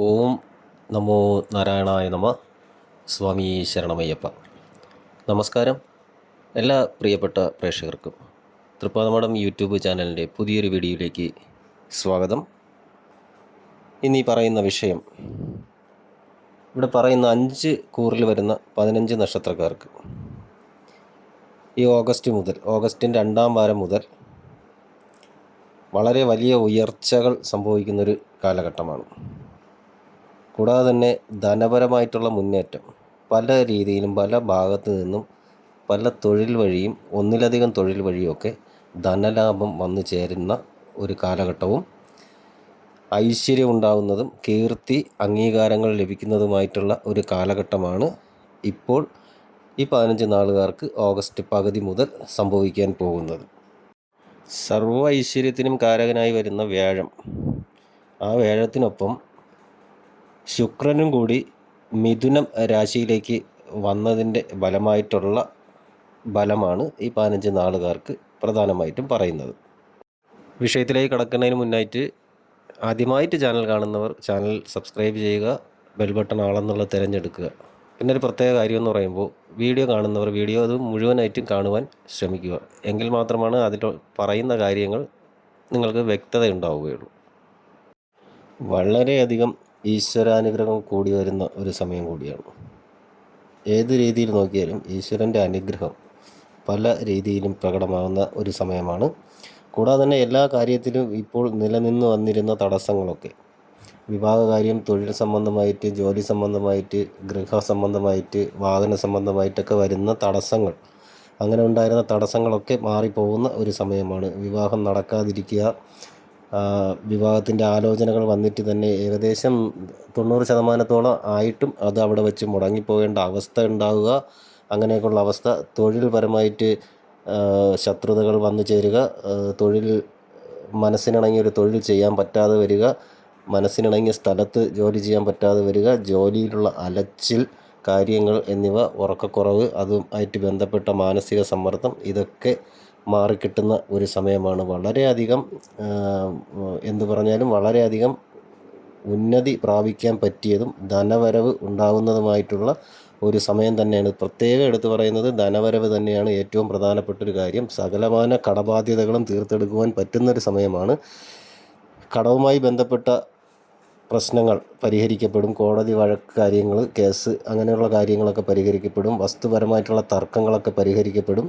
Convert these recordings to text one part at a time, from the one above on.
ഓം നമോ നാരായണായ നമ. സ്വാമി ശരണമയ്യപ്പ. നമസ്കാരം. എല്ലാ പ്രിയപ്പെട്ട പ്രേക്ഷകർക്കും തൃപ്പാതമഠം യൂട്യൂബ് ചാനലിന്റെ പുതിയൊരു വീഡിയോയിലേക്ക് സ്വാഗതം. ഇന്നീ പറയുന്ന വിഷയം. ഇവിടെ പറയുന്ന അഞ്ച് കൂറിൽ വരുന്ന പതിനഞ്ച് നക്ഷത്രക്കാർക്ക്. ഈ ഓഗസ്റ്റ് മുതൽ ഓഗസ്റ്റിന്റെ രണ്ടാം വാരം മുതൽ വളരെ വലിയ ഉയർച്ചകൾ സംഭവിക്കുന്നൊരു കാലഘട്ടമാണ്. കൂടാതെ തന്നെ ധനപരമായിട്ടുള്ള മുന്നേറ്റം. പല രീതിയിലും പല ഭാഗത്തു നിന്നും പല തൊഴിൽ വഴിയും ഒന്നിലധികം തൊഴിൽ വഴിയൊക്കെ ധനലാഭം വന്നു ചേരുന്ന ഒരു കാലഘട്ടവും ഐശ്വര്യം ഉണ്ടാകുന്നതും കീർത്തി അംഗീകാരങ്ങൾ ലഭിക്കുന്നതുമായിട്ടുള്ള ഒരു കാലഘട്ടമാണ് ഇപ്പോൾ ഈ പതിനഞ്ച് നാളുകാർക്ക് ഓഗസ്റ്റ് പകുതി മുതൽ സംഭവിക്കാൻ പോകുന്നത്. സർവ ഐശ്വര്യത്തിനും കാരകനായി വരുന്ന വ്യാഴം. ആ വ്യാഴത്തിനൊപ്പം ശുക്രനും കൂടി മിഥുനം രാശിയിലേക്ക് വന്നതിന്റെ ബലമായിട്ടുള്ള ബലമാണ് ഈ പതിനഞ്ച് നാളുകാർക്ക് പ്രധാനമായിട്ടും പറയുന്നത്. വിഷയത്തിലേക്ക് കടക്കുന്നതിന് മുന്നായിട്ട് ആദ്യമായിട്ട് ചാനൽ കാണുന്നവർ ചാനൽ സബ്സ്ക്രൈബ് ചെയ്യുക ബെൽ ബട്ടൺ ആളെന്നുള്ളത് തിരഞ്ഞെടുക്കുക. പിന്നെ ഒരു പ്രത്യേക കാര്യം എന്ന് പറയുമ്പോൾ വീഡിയോ കാണുന്നവർ വീഡിയോ അത് മുഴുവനായിട്ടും കാണുവാൻ ശ്രമിക്കുക. എങ്കിൽ മാത്രമാണ് അതിൽ പറയുന്ന കാര്യങ്ങൾ നിങ്ങൾക്ക് വ്യക്തത ഉണ്ടാവുകയുള്ളൂ വളരെയധികം ഈശ്വരാനുഗ്രഹം കൂടി വരുന്ന ഒരു സമയം കൂടിയാണ്. ഏത് രീതിയിൽ നോക്കിയാലും ഈശ്വരന്റെ അനുഗ്രഹം പല രീതിയിലും പ്രകടമാകുന്ന ഒരു സമയമാണ്. കൂടാതെ തന്നെ എല്ലാ കാര്യത്തിലും ഇപ്പോൾ നിലനിന്ന് വന്നിരുന്ന തടസ്സങ്ങളൊക്കെ. വിവാഹകാര്യം തൊഴിൽ സംബന്ധമായിട്ട് ജോലി സംബന്ധമായിട്ട് ഗൃഹ സംബന്ധമായിട്ട് വാഹന സംബന്ധമായിട്ടൊക്കെ വരുന്ന തടസ്സങ്ങൾ അങ്ങനെ ഉണ്ടായിരുന്ന തടസ്സങ്ങളൊക്കെ മാറിപ്പോകുന്ന ഒരു സമയമാണ്. വിവാഹം നടക്കാതിരിക്കുക വിവാഹത്തിന്റെ ആലോചനകൾ വന്നിട്ട് തന്നെ ഏകദേശം തൊണ്ണൂറ് ശതമാനത്തോളം ആയിട്ടും അത് അവിടെ വെച്ച് മുടങ്ങിപ്പോകേണ്ട അവസ്ഥ ഉണ്ടാവുക. അങ്ങനെയൊക്കെയുള്ള അവസ്ഥ. തൊഴിൽപരമായിട്ട് ശത്രുതകൾ വന്നു ചേരുക. തൊഴിൽ മനസ്സിനിണങ്ങിയ ഒരു തൊഴിൽ ചെയ്യാൻ പറ്റാതെ വരിക. മനസ്സിനിണങ്ങിയ സ്ഥലത്ത് ജോലി ചെയ്യാൻ പറ്റാതെ വരിക. ജോലിയിലുള്ള അലച്ചിൽ കാര്യങ്ങൾ എന്നിവ ഉറക്കക്കുറവ് അതുമായിട്ട് ബന്ധപ്പെട്ട മാനസിക സമ്മർദ്ദം ഇതൊക്കെ മാറിക്കിട്ടുന്ന ഒരു സമയമാണ്. വളരെയധികം എന്തു പറഞ്ഞാലും വളരെയധികം ഉന്നതി പ്രാപിക്കാൻ പറ്റിയതും ധനവരവ് ഉണ്ടാകുന്നതുമായിട്ടുള്ള ഒരു സമയം തന്നെയാണ്. പ്രത്യേകം എടുത്തു പറയുന്നത് ധനവരവ് തന്നെയാണ് ഏറ്റവും പ്രധാനപ്പെട്ട ഒരു കാര്യം. സകലമാന കടബാധ്യതകളും തീർത്തെടുക്കുവാൻ പറ്റുന്നൊരു സമയമാണ്. കടവുമായി ബന്ധപ്പെട്ട പ്രശ്നങ്ങൾ പരിഹരിക്കപ്പെടും കോടതി വഴക്ക് കാര്യങ്ങൾ കേസ് അങ്ങനെയുള്ള കാര്യങ്ങളൊക്കെ പരിഹരിക്കപ്പെടും വസ്തുപരമായിട്ടുള്ള തർക്കങ്ങളൊക്കെ പരിഹരിക്കപ്പെടും.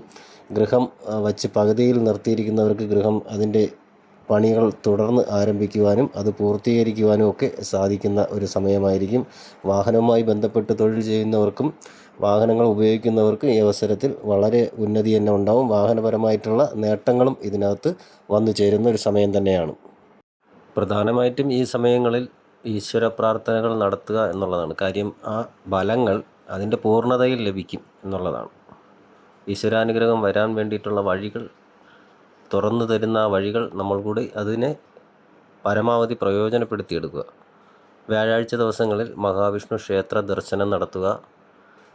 ഗൃഹം വച്ച് പകുതിയിൽ നിർത്തിയിരിക്കുന്നവർക്ക് ഗൃഹം അതിന്റെ പണികൾ തുടർന്ന് ആരംഭിക്കുവാനും അത് പൂർത്തീകരിക്കുവാനും ഒക്കെ സാധിക്കുന്ന ഒരു സമയമായിരിക്കും. വാഹനവുമായി ബന്ധപ്പെട്ട് തൊഴിൽ ചെയ്യുന്നവർക്കും വാഹനങ്ങൾ ഉപയോഗിക്കുന്നവർക്കും ഈ അവസരത്തിൽ വളരെ ഉന്നതി തന്നെ ഉണ്ടാവും. വാഹനപരമായിട്ടുള്ള നേട്ടങ്ങളും ഇതിനകത്ത് വന്നു ചേരുന്ന ഒരു സമയം തന്നെയാണ്. പ്രധാനമായിട്ടും ഈ സമയങ്ങളിൽ ഈശ്വര പ്രാർത്ഥനകൾ നടത്തുക എന്നുള്ളതാണ്. കാര്യം ആ ഫലങ്ങൾ അതിന്റെ പൂർണതയിൽ ലഭിക്കും എന്നുള്ളതാണ്. ഈശ്വരാനുഗ്രഹം വരാൻ വേണ്ടിയിട്ടുള്ള വഴികൾ തുറന്നു തരുന്ന ആ വഴികൾ നമ്മൾ കൂടി അതിനെ പരമാവധി പ്രയോജനപ്പെടുത്തിയെടുക്കുക. വ്യാഴാഴ്ച ദിവസങ്ങളിൽ മഹാവിഷ്ണു ക്ഷേത്ര ദർശനം നടത്തുക.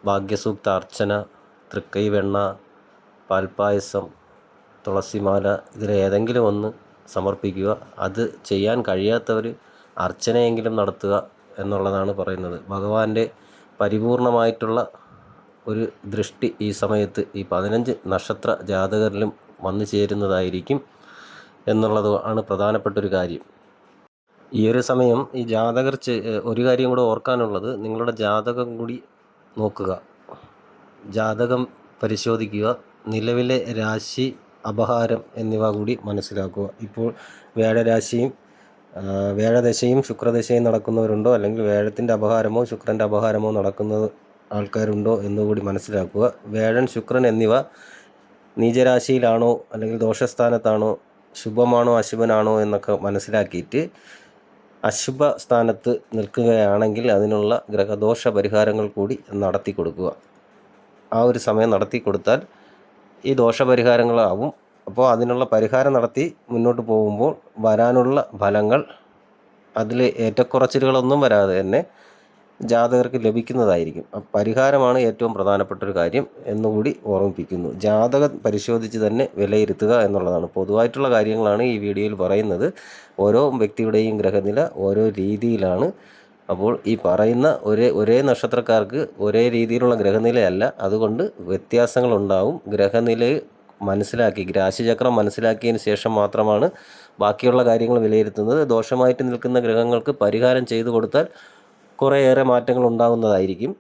ഭാഗ്യസൂക്ത അർച്ചന തൃക്കൈ വെണ്ണ പാൽപ്പായസം തുളസിമാല ഇതിലേതെങ്കിലും ഒന്ന് സമർപ്പിക്കുക. അത് ചെയ്യാൻ കഴിയാത്തവർ അർച്ചനയെങ്കിലും നടത്തുക എന്നുള്ളതാണ് പറയുന്നത്. ഭഗവാന്റെ പരിപൂർണമായിട്ടുള്ള ഒരു ദൃഷ്ടി ഈ സമയത്ത് ഈ പതിനഞ്ച് നക്ഷത്ര ജാതകരിലും വന്നു ചേരുന്നതായിരിക്കും എന്നുള്ളത് ആണ് പ്രധാനപ്പെട്ടൊരു കാര്യം. ഈ ഒരു സമയം ഈ ജാതകർ ഒരു കാര്യം കൂടെ ഓർക്കാനുള്ളത്. നിങ്ങളുടെ ജാതകം കൂടി നോക്കുക. ജാതകം പരിശോധിക്കുക. നിലവിലെ രാശി അപഹാരം എന്നിവ കൂടി മനസ്സിലാക്കുക. ഇപ്പോൾ വ്യാഴരാശിയും വ്യാഴദശയും ശുക്രദശയും നടക്കുന്നവരുണ്ടോ? അല്ലെങ്കിൽ വ്യാഴത്തിന്റെ അപഹാരമോ ശുക്രന്റെ അപഹാരമോ നടക്കുന്ന ആൾക്കാരുണ്ടോ എന്നുകൂടി മനസ്സിലാക്കുക. വ്യാഴൻ ശുക്രൻ എന്നിവ നീചരാശിയിലാണോ അല്ലെങ്കിൽ ദോഷസ്ഥാനത്താണോ ശുഭമാണോ അശുഭനാണോ എന്നൊക്കെ മനസ്സിലാക്കിയിട്ട് അശുഭ സ്ഥാനത്ത് നിൽക്കുകയാണെങ്കിൽ അതിനുള്ള ഗ്രഹദോഷ പരിഹാരങ്ങൾ കൂടി നടത്തി കൊടുക്കുക ആ ഒരു സമയം നടത്തി കൊടുത്താൽ ഈ ദോഷപരിഹാരങ്ങളാവും. അപ്പോൾ അതിനുള്ള പരിഹാരം നടത്തി മുന്നോട്ട് പോകുമ്പോൾ വരാനുള്ള ഫലങ്ങൾ അതിൽ ഏറ്റക്കുറച്ചിലുകളൊന്നും വരാതെ തന്നെ ജാതകർക്ക് ലഭിക്കുന്നതായിരിക്കും. പരിഹാരമാണ് ഏറ്റവും പ്രധാനപ്പെട്ട ഒരു കാര്യം എന്നുകൂടി ഓർമ്മിപ്പിക്കുന്നു. ജാതകം പരിശോധിച്ച് തന്നെ വിലയിരുത്തുക എന്നുള്ളതാണ്. പൊതുവായിട്ടുള്ള കാര്യങ്ങളാണ് ഈ വീഡിയോയിൽ പറയുന്നത്. ഓരോ വ്യക്തിയുടെയും ഗ്രഹനില ഓരോ രീതിയിലാണ്. അപ്പോൾ ഈ പറയുന്ന ഒരേ ഒരേ നക്ഷത്രക്കാർക്ക് ഒരേ രീതിയിലുള്ള ഗ്രഹനിലയല്ല. അതുകൊണ്ട് വ്യത്യാസങ്ങളുണ്ടാവും. ഗ്രഹനില മനസ്സിലാക്കി രാശിചക്രം മനസ്സിലാക്കിയതിന് ശേഷം മാത്രമാണ് ബാക്കിയുള്ള കാര്യങ്ങൾ വിലയിരുത്തുന്നത്. ദോഷമായിട്ട് നിൽക്കുന്ന ഗ്രഹങ്ങൾക്ക് പരിഹാരം ചെയ്തു കൊടുത്താൽ കുറേയേറെ മാറ്റങ്ങൾ ഉണ്ടാകുന്നതായിരിക്കും.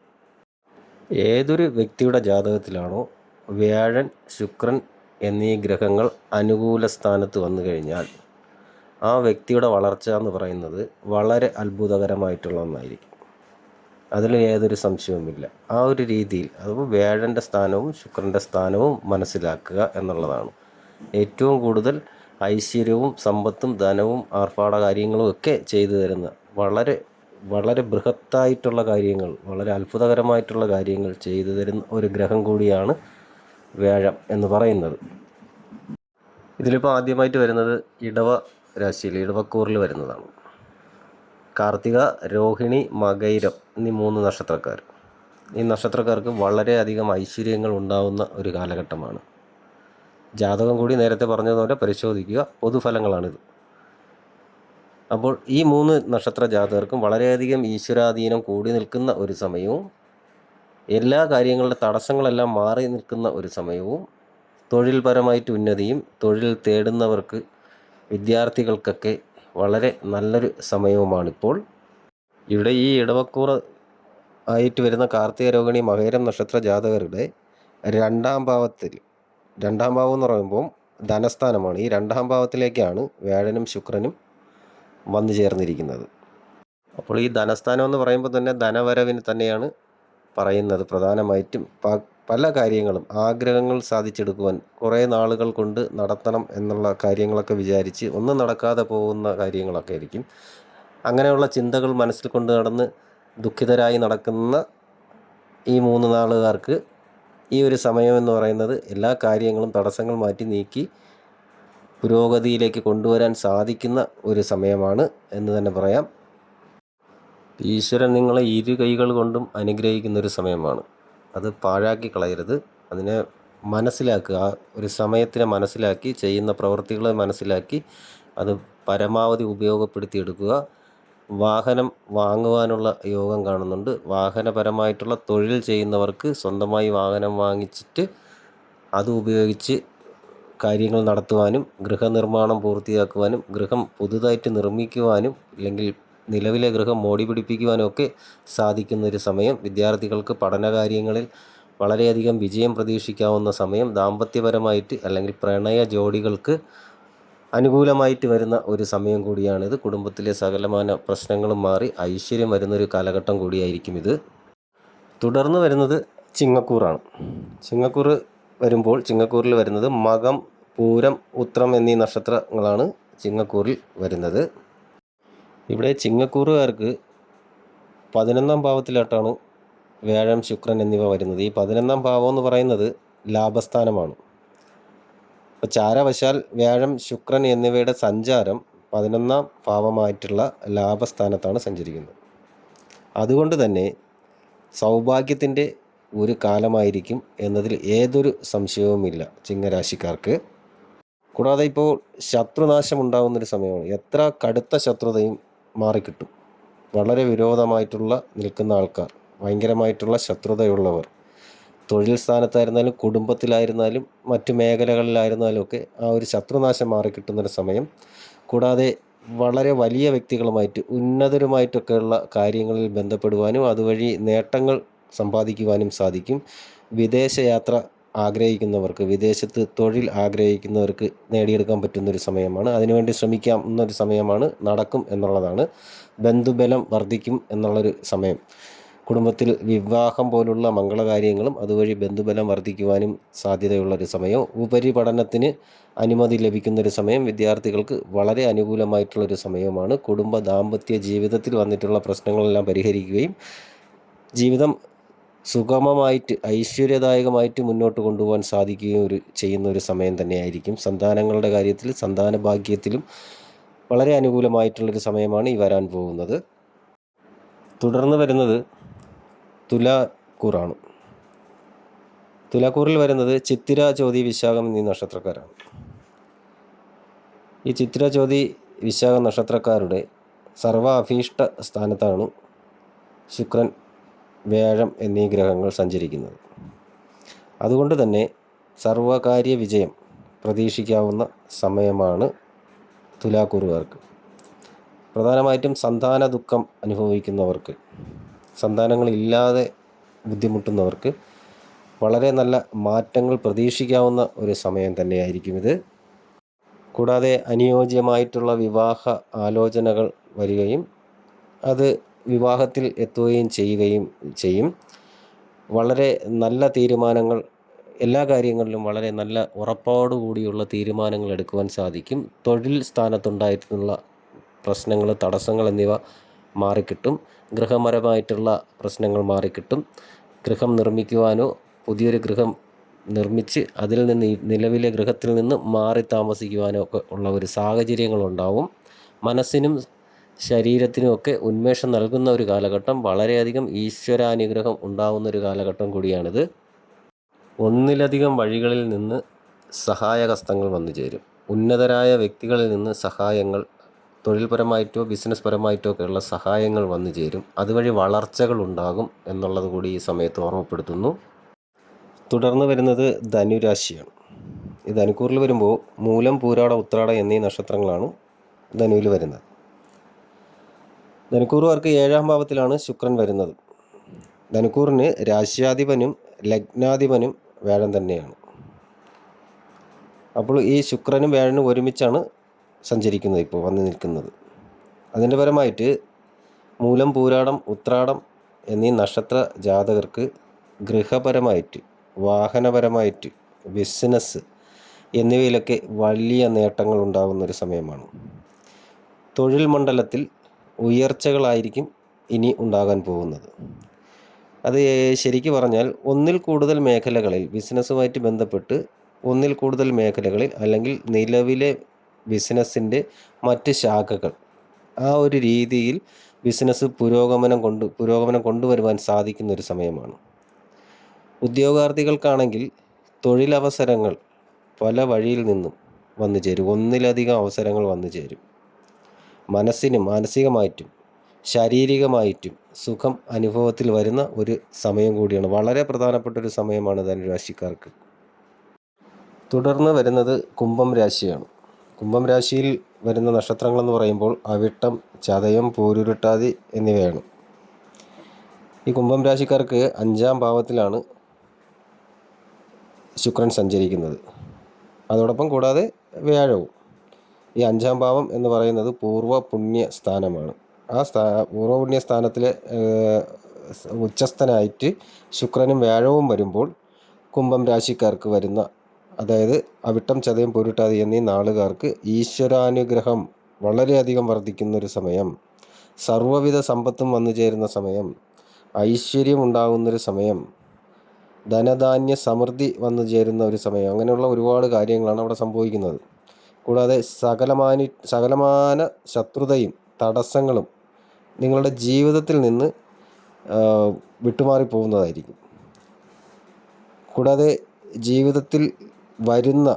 ഏതൊരു വ്യക്തിയുടെ ജാതകത്തിലാണോ വ്യാഴൻ ശുക്രൻ എന്നീ ഗ്രഹങ്ങൾ അനുകൂല സ്ഥാനത്ത് വന്നു കഴിഞ്ഞാൽ ആ വ്യക്തിയുടെ വളർച്ച എന്ന് പറയുന്നത് വളരെ അത്ഭുതകരമായിട്ടുള്ള ഒന്നായിരിക്കും. അതിൽ യാതൊരു സംശയവുമില്ല. ആ ഒരു രീതിയിൽ അതും വ്യാഴന്റെ സ്ഥാനവും ശുക്രന്റെ സ്ഥാനവും മനസ്സിലാക്കുക എന്നുള്ളതാണ്. ഏറ്റവും കൂടുതൽ ഐശ്വര്യവും സമ്പത്തും ധനവും ആർഭാട കാര്യങ്ങളും ഒക്കെ ചെയ്തു തരുന്ന വളരെ വളരെ ബൃഹത്തായിട്ടുള്ള കാര്യങ്ങൾ വളരെ അത്ഭുതകരമായിട്ടുള്ള കാര്യങ്ങൾ ചെയ്തു തരുന്ന ഒരു ഗ്രഹം കൂടിയാണ് വ്യാഴം എന്ന് പറയുന്നത്. ഇതിലിപ്പോൾ ആദ്യമായിട്ട് വരുന്നത് ഇടവ രാശിയിൽ ഇടവക്കൂറിൽ വരുന്നതാണ്. കാർത്തിക രോഹിണി മകൈരം എന്നീ മൂന്ന് നക്ഷത്രക്കാർ. ഈ നക്ഷത്രക്കാർക്ക് വളരെയധികം ഐശ്വര്യങ്ങൾ ഉണ്ടാവുന്ന ഒരു കാലഘട്ടമാണ്. ജാതകം കൂടി നേരത്തെ പറഞ്ഞതുപോലെ പരിശോധിക്കുക. പൊതുഫലങ്ങളാണിത്. അപ്പോൾ ഈ മൂന്ന് നക്ഷത്ര ജാതകർക്കും വളരെയധികം ഈശ്വരാധീനം കൂടി നിൽക്കുന്ന ഒരു സമയവും എല്ലാ കാര്യങ്ങളുടെ തടസ്സങ്ങളെല്ലാം മാറി നിൽക്കുന്ന ഒരു സമയവും തൊഴിൽപരമായിട്ട് ഉന്നതിയും തൊഴിൽ തേടുന്നവർക്ക് വിദ്യാർത്ഥികൾക്കൊക്കെ വളരെ നല്ലൊരു സമയവുമാണിപ്പോൾ. ഇവിടെ ഈ ഇടവക്കൂറ ആയിട്ട് വരുന്ന കാർത്തിക രോഹിണി മകരം നക്ഷത്ര ജാതകരുടെ രണ്ടാം ഭാവത്തിൽ രണ്ടാം ഭാവം എന്ന് പറയുമ്പോൾ ധനസ്ഥാനമാണ്. ഈ രണ്ടാം ഭാവത്തിലേക്കാണ് വ്യാഴനും ശുക്രനും വന്നു ചേർന്നിരിക്കുന്നത്. അപ്പോൾ ഈ ധനസ്ഥാനം എന്ന് പറയുമ്പോൾ തന്നെ ധനവരവിന് തന്നെയാണ് പറയുന്നത്. പ്രധാനമായിട്ടും പല കാര്യങ്ങളും ആഗ്രഹങ്ങൾ സാധിച്ചെടുക്കുവാൻ കുറേ നാളുകൾ കൊണ്ട് നടത്തണം എന്നുള്ള കാര്യങ്ങളൊക്കെ വിചാരിച്ച് ഒന്നും നടക്കാതെ പോകുന്ന കാര്യങ്ങളൊക്കെ ആയിരിക്കും. അങ്ങനെയുള്ള ചിന്തകൾ മനസ്സിൽ കൊണ്ട് നടന്ന് ദുഃഖിതരായി നടക്കുന്ന ഈ മൂന്ന് നാളുകാർക്ക് ഈ ഒരു സമയം എന്ന് പറയുന്നത് എല്ലാ കാര്യങ്ങളും തടസ്സങ്ങൾ മാറ്റി നീക്കി പുരോഗതിയിലേക്ക് കൊണ്ടുവരാൻ സാധിക്കുന്ന ഒരു സമയമാണ് എന്ന് തന്നെ പറയാം. ഈശ്വരൻ നിങ്ങളെ ഇരു കൈകൾ കൊണ്ടും അനുഗ്രഹിക്കുന്ന ഒരു സമയമാണ്. അത് പാഴാക്കി കളയരുത്. അതിനെ മനസ്സിലാക്കുക. ഒരു സമയത്തിനെ മനസ്സിലാക്കി ചെയ്യുന്ന പ്രവൃത്തികളെ മനസ്സിലാക്കി അത് പരമാവധി ഉപയോഗപ്പെടുത്തി എടുക്കുക വാഹനം വാങ്ങുവാനുള്ള യോഗം കാണുന്നുണ്ട്. വാഹനപരമായിട്ടുള്ള തൊഴിൽ ചെയ്യുന്നവർക്ക് സ്വന്തമായി വാഹനം വാങ്ങിച്ചിട്ട് അത് ഉപയോഗിച്ച് കാര്യങ്ങൾ നടത്തുവാനും ഗൃഹനിർമ്മാണം പൂർത്തിയാക്കുവാനും ഗൃഹം പുതുതായിട്ട് നിർമ്മിക്കുവാനും അല്ലെങ്കിൽ നിലവിലെ ഗൃഹം മോടി പിടിപ്പിക്കുവാനും ഒക്കെ സാധിക്കുന്ന ഒരു സമയം. വിദ്യാർത്ഥികൾക്ക് പഠനകാര്യങ്ങളിൽ വളരെയധികം വിജയം പ്രതീക്ഷിക്കാവുന്ന സമയം. ദാമ്പത്യപരമായിട്ട് അല്ലെങ്കിൽ പ്രണയ ജോഡികൾക്ക് അനുകൂലമായിട്ട് വരുന്ന ഒരു സമയം കൂടിയാണിത്. കുടുംബത്തിലെ സകലമാന പ്രശ്നങ്ങളും മാറി ഐശ്വര്യം വരുന്നൊരു കാലഘട്ടം കൂടിയായിരിക്കും ഇത്. തുടർന്ന് വരുന്നത് ചിങ്ങക്കൂറാണ്. ചിങ്ങക്കൂറ് വരുമ്പോൾ ചിങ്ങക്കൂറിൽ വരുന്നത് മകം പൂരം ഉത്രം എന്നീ നക്ഷത്രങ്ങളാണ് ചിങ്ങക്കൂറിൽ വരുന്നത്. ഇവിടെ ചിങ്ങക്കൂറുകാർക്ക് പതിനൊന്നാം ഭാവത്തിലോട്ടാണ് വ്യാഴം ശുക്രൻ എന്നിവ വരുന്നത്. ഈ പതിനൊന്നാം ഭാവം എന്ന് പറയുന്നത് ലാഭസ്ഥാനമാണ്. അപ്പോൾ ചാരവശാൽ വ്യാഴം ശുക്രൻ എന്നിവയുടെ സഞ്ചാരം പതിനൊന്നാം ഭാവമായിട്ടുള്ള ലാഭസ്ഥാനത്താണ് സഞ്ചരിക്കുന്നത്. അതുകൊണ്ട് തന്നെ സൗഭാഗ്യത്തിന്റെ ഒരു കാലമായിരിക്കും എന്നതിൽ ഏതൊരു സംശയവുമില്ല ചിങ്ങരാശിക്കാർക്ക്. കൂടാതെ ഇപ്പോൾ ശത്രുനാശം ഉണ്ടാകുന്നൊരു സമയമാണ്. എത്ര കടുത്ത ശത്രുതയും മാറിക്കിട്ടും. വളരെ വിരോധമായിട്ടുള്ള നിൽക്കുന്ന ആൾക്കാർ ഭയങ്കരമായിട്ടുള്ള ശത്രുതയുള്ളവർ തൊഴിൽ സ്ഥാനത്തായിരുന്നാലും കുടുംബത്തിലായിരുന്നാലും മറ്റു മേഖലകളിലായിരുന്നാലും ഒക്കെ ആ ഒരു ശത്രുനാശം മാറിക്കിട്ടുന്നൊരു സമയം. കൂടാതെ വളരെ വലിയ വ്യക്തികളുമായിട്ട് ഉന്നതരുമായിട്ടൊക്കെയുള്ള കാര്യങ്ങളിൽ ബന്ധപ്പെടുവാനും അതുവഴി നേട്ടങ്ങൾ സമ്പാദിക്കുവാനും സാധിക്കും. വിദേശയാത്ര ആഗ്രഹിക്കുന്നവർക്ക് വിദേശത്ത് തൊഴിൽ ആഗ്രഹിക്കുന്നവർക്ക് നേടിയെടുക്കാൻ പറ്റുന്ന ഒരു സമയമാണ്. അതിനുവേണ്ടി ശ്രമിക്കാം എന്നൊരു സമയമാണ്. നടക്കും എന്നുള്ളതാണ്. ബന്ധുബലം വർദ്ധിക്കും എന്നുള്ളൊരു സമയം. കുടുംബത്തിൽ വിവാഹം പോലുള്ള മംഗളകാര്യങ്ങളും അതുവഴി ബന്ധുബലം വർദ്ധിക്കുവാനും സാധ്യതയുള്ളൊരു സമയം. ഉപരിപഠനത്തിന് അനുമതി ലഭിക്കുന്നൊരു സമയം. വിദ്യാർത്ഥികൾക്ക് വളരെ അനുകൂലമായിട്ടുള്ളൊരു സമയമാണ്. കുടുംബ ദാമ്പത്യ ജീവിതത്തിൽ വന്നിട്ടുള്ള പ്രശ്നങ്ങളെല്ലാം പരിഹരിക്കുകയും ജീവിതം സുഗമമായിട്ട് ഐശ്വര്യദായകമായിട്ട് മുന്നോട്ട് കൊണ്ടുപോകാൻ സാധിക്കുകയും ഒരു ചെയ്യുന്ന ഒരു സമയം തന്നെയായിരിക്കും. സന്താനങ്ങളുടെ കാര്യത്തിൽ സന്താന ഭാഗ്യത്തിലും വളരെ അനുകൂലമായിട്ടുള്ളൊരു സമയമാണ് ഈ വരാൻ പോകുന്നത്. തുടർന്ന് വരുന്നത് തുലാക്കൂറാണ്. തുലാക്കൂറിൽ വരുന്നത് ചിത്തിര ജ്യോതി വിശാഖം എന്നീ നക്ഷത്രക്കാരാണ്. ഈ ചിത്തിര ജ്യോതി വിശാഖ നക്ഷത്രക്കാരുടെ സർവ അഭീഷ്ട സ്ഥാനത്താണ് ശുക്രൻ. വ്യാഴം എന്നീ ഗ്രഹങ്ങൾ സഞ്ചരിക്കുന്നത്. അതുകൊണ്ട് തന്നെ സർവകാര്യ വിജയം പ്രതീക്ഷിക്കാവുന്ന സമയമാണ് തുലാക്കുരുവർക്ക് പ്രധാനമായിട്ടും സന്താന ദുഃഖം അനുഭവിക്കുന്നവർക്ക് സന്താനങ്ങളില്ലാതെ ബുദ്ധിമുട്ടുന്നവർക്ക് വളരെ നല്ല മാറ്റങ്ങൾ പ്രതീക്ഷിക്കാവുന്ന ഒരു സമയം തന്നെയായിരിക്കും ഇത്. കൂടാതെ അനുയോജ്യമായിട്ടുള്ള വിവാഹ ആലോചനകൾ വരികയും അത് വിവാഹത്തിൽ എത്തുകയും ചെയ്യുകയും ചെയ്യും. വളരെ നല്ല തീരുമാനങ്ങൾ എല്ലാ കാര്യങ്ങളിലും വളരെ നല്ല ഉറപ്പോടുകൂടിയുള്ള തീരുമാനങ്ങൾ എടുക്കുവാൻ സാധിക്കും. തൊഴിൽ സ്ഥാനത്തുണ്ടായിട്ടുള്ള പ്രശ്നങ്ങൾ തടസ്സങ്ങൾ എന്നിവ മാറിക്കിട്ടും. ഗൃഹപരമായിട്ടുള്ള പ്രശ്നങ്ങൾ മാറിക്കിട്ടും. ഗൃഹം നിർമ്മിക്കുവാനോ പുതിയൊരു ഗൃഹം നിർമ്മിച്ച് അതിൽ നിന്ന് നിലവിലെ ഗൃഹത്തിൽ നിന്ന് മാറി താമസിക്കുവാനോ ഒക്കെ ഉള്ള ഒരു സാഹചര്യങ്ങളുണ്ടാവും. മനസ്സിനും ശരീരത്തിനും ഒക്കെ ഉന്മേഷം നൽകുന്ന ഒരു കാലഘട്ടം വളരെയധികം ഈശ്വരാനുഗ്രഹം ഉണ്ടാവുന്ന ഒരു കാലഘട്ടം കൂടിയാണിത്. ഒന്നിലധികം വഴികളിൽ നിന്ന് സഹായഹസ്തങ്ങൾ വന്നു ചേരും. ഉന്നതരായ വ്യക്തികളിൽ നിന്ന് സഹായങ്ങൾ തൊഴിൽപരമായിട്ടോ ബിസിനസ് പരമായിട്ടോ ഒക്കെയുള്ള സഹായങ്ങൾ വന്നു ചേരും. അതുവഴി വളർച്ചകൾ ഉണ്ടാകും എന്നുള്ളത് കൂടി ഈ സമയത്ത് ഓർമ്മപ്പെടുത്തുന്നു. തുടർന്ന് വരുന്നത് ധനുരാശിയാണ്. ഈ ധനുക്കൂറിൽ വരുമ്പോൾ മൂലം പൂരാട ഉത്രാട എന്നീ നക്ഷത്രങ്ങളാണ് ധനുവിൽ വരുന്നത്. ധനുക്കൂറുകാർക്ക് ഏഴാം ഭാവത്തിലാണ് ശുക്രൻ വരുന്നത്. ധനുക്കൂറിന് രാശ്യാധിപനും ലഗ്നാധിപനും വേഴം തന്നെയാണ്. അപ്പോൾ ഈ ശുക്രനും വേഴനും ഒരുമിച്ചാണ് സഞ്ചരിക്കുന്നത് ഇപ്പോൾ വന്നു നിൽക്കുന്നത്. അതിന്റെ പരമായിട്ട് മൂലം പൂരാടം ഉത്രാടം എന്നീ നക്ഷത്ര ജാതകർക്ക് ഗൃഹപരമായിട്ട് വാഹനപരമായിട്ട് ബിസിനസ് എന്നിവയിലൊക്കെ വലിയ നേട്ടങ്ങൾ ഉണ്ടാകുന്ന ഒരു സമയമാണ്. തൊഴിൽ മണ്ഡലത്തിൽ ഉയർച്ചകളായിരിക്കും ഇനി ഉണ്ടാകാൻ പോകുന്നത്. അത് ശരിക്കു പറഞ്ഞാൽ ഒന്നിൽ കൂടുതൽ മേഖലകളിൽ ബിസിനസ്സുമായിട്ട് ബന്ധപ്പെട്ട് ഒന്നിൽ കൂടുതൽ മേഖലകളിൽ അല്ലെങ്കിൽ നിലവിലെ ബിസിനസ്സിന്റെ മറ്റ് ശാഖകൾ ആ ഒരു രീതിയിൽ ബിസിനസ് പുരോഗമനം കൊണ്ട് പുരോഗമനം കൊണ്ടുവരുവാൻ സാധിക്കുന്ന ഒരു സമയമാണ്. ഉദ്യോഗാർത്ഥികൾക്കാണെങ്കിൽ തൊഴിലവസരങ്ങൾ പല വഴിയിൽ നിന്നും വന്നു ചേരും. ഒന്നിലധികം അവസരങ്ങൾ വന്നു ചേരും. മനസ്സിനും മാനസികമായിട്ടും ശാരീരികമായിട്ടും സുഖം അനുഭവത്തിൽ വരുന്ന ഒരു സമയം കൂടിയാണ്. വളരെ പ്രധാനപ്പെട്ട ഒരു സമയമാണ് ധനുരാശിക്കാർക്ക്. തുടർന്ന് വരുന്നത് കുംഭം രാശിയാണ്. കുംഭം രാശിയിൽ വരുന്ന നക്ഷത്രങ്ങളെന്ന് പറയുമ്പോൾ അവിട്ടം ചതയം പൂരുരുട്ടാതി എന്നിവയാണ്. ഈ കുംഭം രാശിക്കാർക്ക് അഞ്ചാം ഭാവത്തിലാണ് ശുക്രൻ സഞ്ചരിക്കുന്നത്. അതോടൊപ്പം കൂടാതെ വ്യാഴവും. ഈ അഞ്ചാം ഭാവം എന്ന് പറയുന്നത് പൂർവ പുണ്യ സ്ഥാനമാണ്. ആ സ്ഥാ പൂർവ പുണ്യ സ്ഥാനത്തിൽ ഉച്ചസ്ഥനായിട്ട് ശുക്രനും വ്യാഴവും വരുമ്പോൾ കുംഭം രാശിക്കാർക്ക് വരുന്ന അതായത് അവിട്ടം ചതയം പൊരുട്ടാതി എന്നീ നാളുകാർക്ക് ഈശ്വരാനുഗ്രഹം വളരെയധികം വർദ്ധിക്കുന്ന ഒരു സമയം. സർവവിധ സമ്പത്തും വന്നു ചേരുന്ന സമയം. ഐശ്വര്യം ഉണ്ടാകുന്നൊരു സമയം. ധനധാന്യ സമൃദ്ധി വന്നു ചേരുന്ന ഒരു സമയം. അങ്ങനെയുള്ള ഒരുപാട് കാര്യങ്ങളാണ് അവിടെ സംഭവിക്കുന്നത്. കൂടാതെ സകലമാനി സകലമാന ശത്രുതയും തടസ്സങ്ങളും നിങ്ങളുടെ ജീവിതത്തിൽ നിന്ന് വിട്ടുമാറി പോകുന്നതായിരിക്കും. കൂടാതെ ജീവിതത്തിൽ വരുന്ന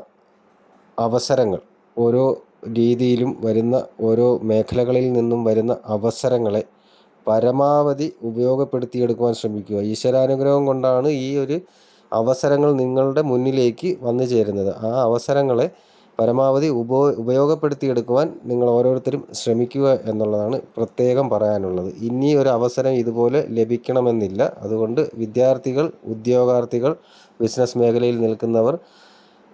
അവസരങ്ങൾ ഓരോ രീതിയിലും വരുന്ന ഓരോ മേഖലകളിൽ നിന്നും വരുന്ന അവസരങ്ങളെ പരമാവധി ഉപയോഗപ്പെടുത്തിയെടുക്കുവാൻ ശ്രമിക്കുക. ഈശ്വരാനുഗ്രഹം കൊണ്ടാണ് ഈ ഒരു അവസരങ്ങൾ നിങ്ങളുടെ മുന്നിലേക്ക് വന്നു ചേരുന്നത്. ആ അവസരങ്ങളെ പരമാവധി ഉപ ഉപയോഗപ്പെടുത്തിയെടുക്കുവാൻ നിങ്ങൾ ഓരോരുത്തരും ശ്രമിക്കുക എന്നുള്ളതാണ് പ്രത്യേകം പറയാനുള്ളത്. ഇനി ഒരു അവസരം ഇതുപോലെ ലഭിക്കണമെന്നില്ല. അതുകൊണ്ട് വിദ്യാർത്ഥികൾ ഉദ്യോഗാർത്ഥികൾ ബിസിനസ് മേഖലയിൽ നിൽക്കുന്നവർ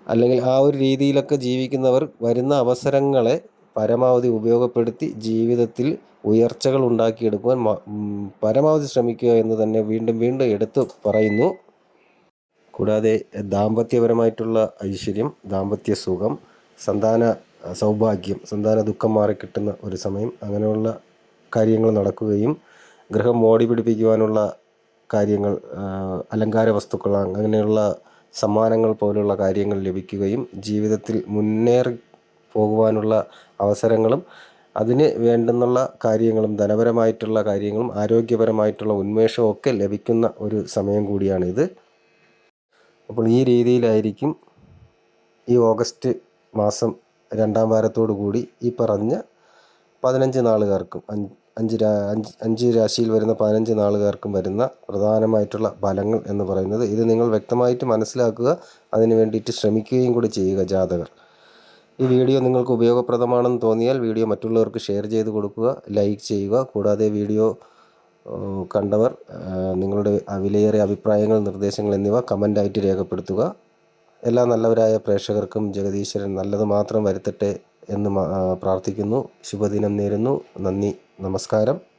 അല്ലെങ്കിൽ ആ ഒരു രീതിയിലൊക്കെ ജീവിക്കുന്നവർ വരുന്ന അവസരങ്ങളെ പരമാവധി ഉപയോഗപ്പെടുത്തി ജീവിതത്തിൽ ഉയർച്ചകൾ ഉണ്ടാക്കിയെടുക്കുവാൻ പരമാവധി ശ്രമിക്കുക എന്ന് തന്നെ വീണ്ടും വീണ്ടും എടുത്തു പറയുന്നു. കൂടാതെ ദാമ്പത്യപരമായിട്ടുള്ള ഐശ്വര്യം ദാമ്പത്യ സുഖം സന്താന സൗഭാഗ്യം സന്താന ദുഃഖം മാറിക്കിട്ടുന്ന ഒരു സമയം അങ്ങനെയുള്ള കാര്യങ്ങൾ നടക്കുകയും ഗൃഹം മോടി പിടിപ്പിക്കുവാനുള്ള കാര്യങ്ങൾ അലങ്കാര വസ്തുക്കൾ അങ്ങനെയുള്ള സമ്മാനങ്ങൾ പോലുള്ള കാര്യങ്ങൾ ലഭിക്കുകയും ജീവിതത്തിൽ മുന്നേറി പോകുവാനുള്ള അവസരങ്ങളും അതിന് വേണ്ടുന്നുള്ള കാര്യങ്ങളും ധനപരമായിട്ടുള്ള കാര്യങ്ങളും ആരോഗ്യപരമായിട്ടുള്ള ഉന്മേഷവും ഒക്കെ ലഭിക്കുന്ന ഒരു സമയം കൂടിയാണിത്. അപ്പോൾ ഈ രീതിയിലായിരിക്കും ഈ ഓഗസ്റ്റ് മാസം രണ്ടാം വാരത്തോടു കൂടി ഈ പറഞ്ഞ പതിനഞ്ച് നാളുകാർക്കും അഞ്ച് അഞ്ച് അഞ്ച് രാശിയിൽ വരുന്ന പതിനഞ്ച് നാളുകാർക്കും വരുന്ന പ്രധാനമായിട്ടുള്ള ഫലങ്ങൾ എന്ന് പറയുന്നത് ഇത് നിങ്ങൾ വ്യക്തമായിട്ട് മനസ്സിലാക്കുക അതിന് വേണ്ടിയിട്ട് ശ്രമിക്കുകയും കൂടി ചെയ്യുക ജാതകർ. ഈ വീഡിയോ നിങ്ങൾക്ക് ഉപയോഗപ്രദമാണെന്ന് തോന്നിയാൽ വീഡിയോ മറ്റുള്ളവർക്ക് ഷെയർ ചെയ്ത് കൊടുക്കുക ലൈക്ക് ചെയ്യുക. കൂടാതെ വീഡിയോ കണ്ടവർ നിങ്ങളുടെ വിലയേറിയ അഭിപ്രായങ്ങൾ നിർദ്ദേശങ്ങൾ എന്നിവ കമന്റായിട്ട് രേഖപ്പെടുത്തുക. എല്ലാ നല്ലവരായ പ്രേക്ഷകർക്കും ജഗദീശ്വരൻ നല്ലത് മാത്രം വരുത്തട്ടെ എന്ന് പ്രാർത്ഥിക്കുന്നു. ശുഭദിനം നേരുന്നു. നന്ദി. നമസ്കാരം.